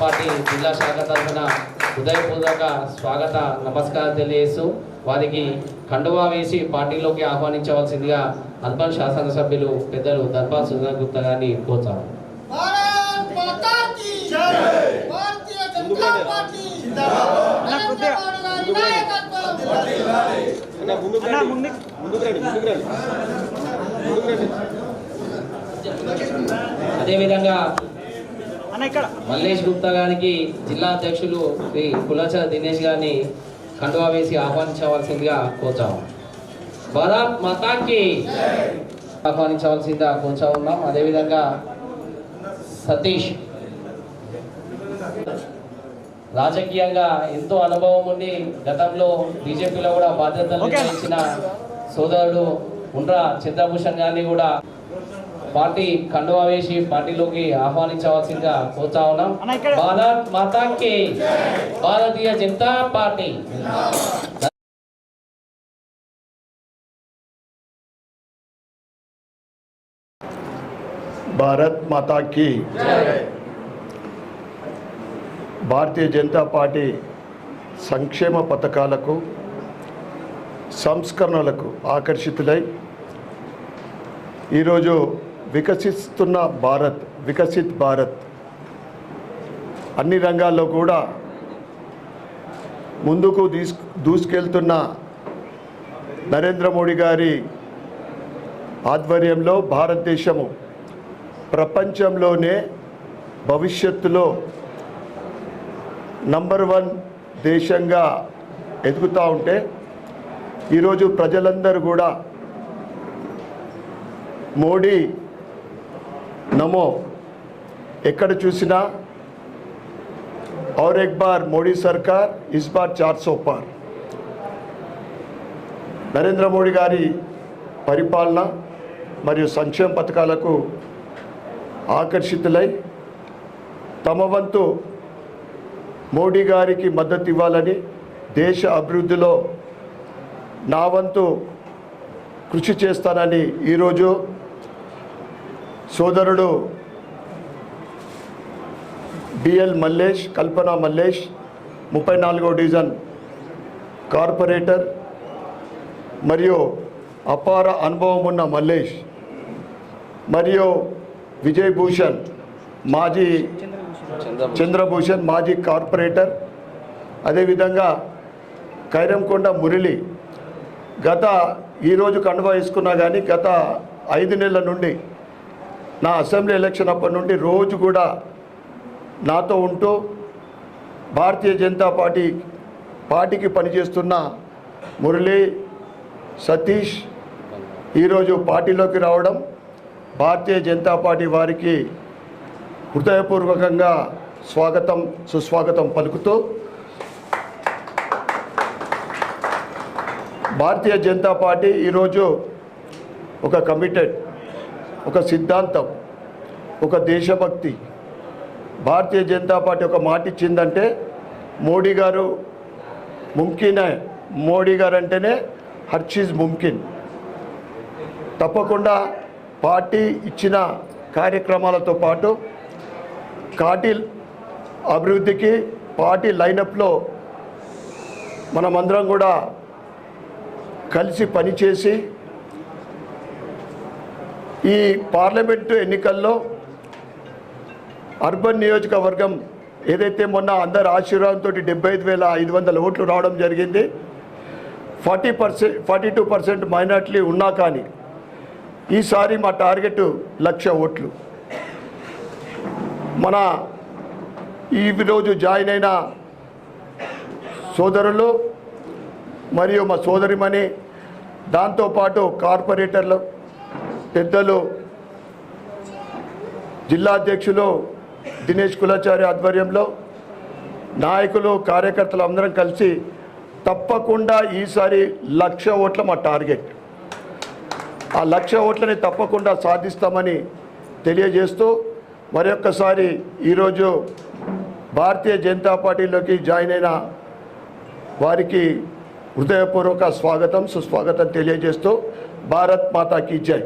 Party జిల్లా శాఖ తరఫున హృదయపూర్వక స్వాగత నమస్కారం తెలియజేస్తూ వారికి కండువా వేసి పార్టీలోకి ఆహ్వానించవలసిందిగా అర్బన్ శాసనసభ్యులు పెద్దలు దర్బా సుందర్ గుప్తా గారిని కోరుతారు అదేవిధంగా మల్లేష్ గుప్తా గారికి జిల్లా అధ్యక్షులు శ్రీ కులాచర దినేష్ గారిని కండువా వేసి ఆహ్వానించవలసిందిగా కోరుతాము. భారత్ మాతాకి ఆహ్వానించవలసిందిగా కోరుతా ఉన్నాం. అదేవిధంగా సతీష్ రాజకీయంగా ఎంతో అనుభవం ఉండి గతంలో బీజేపీలో కూడా బాధ్యతలు. నిర్వహించిన సోదరుడు ఉండ్రా చంద్రభూషణ్ గారిని కూడా పార్టీ కండువా వేసి పార్టీలోకి ఆహ్వానించవలసిందిగా కోరుతా ఉన్నాం. భారత్ మాతాకి భారతీయ జనతా పార్టీ భారత్ మాతాకి భారతీయ జనతా పార్టీ సంక్షేమ పథకాలకు సంస్కరణలకు ఆకర్షితులై ఈరోజు వికసిస్తున్న భారత్ వికసిత్ భారత్. అన్ని రంగాల్లో కూడా ముందుకు తీసు దూసుకెళ్తున్న నరేంద్ర మోడీ గారి ఆధ్వర్యంలో భారతదేశము ప్రపంచంలోనే భవిష్యత్తులో నంబర్ వన్ దేశంగా ఎదుగుతూ ఉంటే ఈరోజు ప్రజలందరూ కూడా మోడీ నమో ఎక్కడ చూసినా और एक बार मोदी सरकार इस बार 400 पार నరేంద్ర మోడీ గారి పరిపాలన మరియు సంక్షేమ పథకాలకు ఆకర్షితులై తమ వంతు మోడీ గారికి మద్దతు ఇవ్వాలని దేశ అభివృద్ధిలో నా వంతు కృషి చేస్తానని ఈరోజు సోదరుడు బిఎల్ మల్లేష్ కల్పన మల్లేష్ ముప్పై నాలుగో డివిజన్ కార్పొరేటర్ మరియు అపార అనుభవం ఉన్న మల్లేష్ మరియు విజయ్ భూషణ్ మాజీ చంద్రభూషణ్ మాజీ కార్పొరేటర్. అదేవిధంగా కైరంకొండ మురళి గత ఈరోజు కండువా వేసుకున్నా కానీ గత ఐదు నెలల నుండి నా అసెంబ్లీ ఎలక్షన్ అప్పటి నుండి రోజు కూడా నాతో ఉంటూ భారతీయ జనతా పార్టీ పార్టీకి పనిచేస్తున్న మురళి సతీష్ ఈరోజు పార్టీలోకి రావడం భారతీయ జనతా పార్టీ వారికి హృదయపూర్వకంగా స్వాగతం సుస్వాగతం పలుకుతూ భారతీయ జనతా పార్టీ ఈరోజు ఒక కమిటెడ్ ఒక సిద్ధాంతం ఒక దేశభక్తి. భారతీయ జనతా పార్టీ ఒక మాట ఇచ్చిందంటే మోడీ గారు ముమ్కిన్ మోడీ గారు అంటేనే హర్చీజ్ ముమ్కిన్ తప్పకుండా పార్టీ ఇచ్చిన కార్యక్రమాలతో పాటు కాటిల్ అభివృద్ధికి పార్టీ లైనప్లో మనమందరం కూడా కలిసి పనిచేసి ఈ పార్లమెంటు ఎన్నికల్లో అర్బన్ నియోజకవర్గం ఏదైతే మొన్న అందరి ఆశీర్వాదంతో డెబ్బై ఐదు వేల ఐదు వందల ఓట్లు రావడం జరిగింది forty percent forty two percent minority ఉన్నా కానీ ఈసారి మా టార్గెట్ లక్ష ఓట్లు. మన ఈ రోజు జాయిన్ అయిన సోదరులు మరియు మా సోదరిమణి దాంతోపాటు కార్పొరేటర్లు పెద్దలు జిల్లా అధ్యక్షులు దినేష్ కులాచారి ఆధ్వర్యంలో నాయకులు కార్యకర్తలు అందరం కలిసి తప్పకుండా ఈసారి లక్ష ఓట్ల మా టార్గెట్. ఆ లక్ష ఓట్లని తప్పకుండా సాధిస్తామని తెలియజేస్తూ మరొక్కసారి ఈరోజు భారతీయ జనతా పార్టీలోకి జాయిన్ అయిన వారికి హృదయపూర్వక స్వాగతం సుస్వాగతం తెలియజేస్తూ భారత్ మాతాకి జై.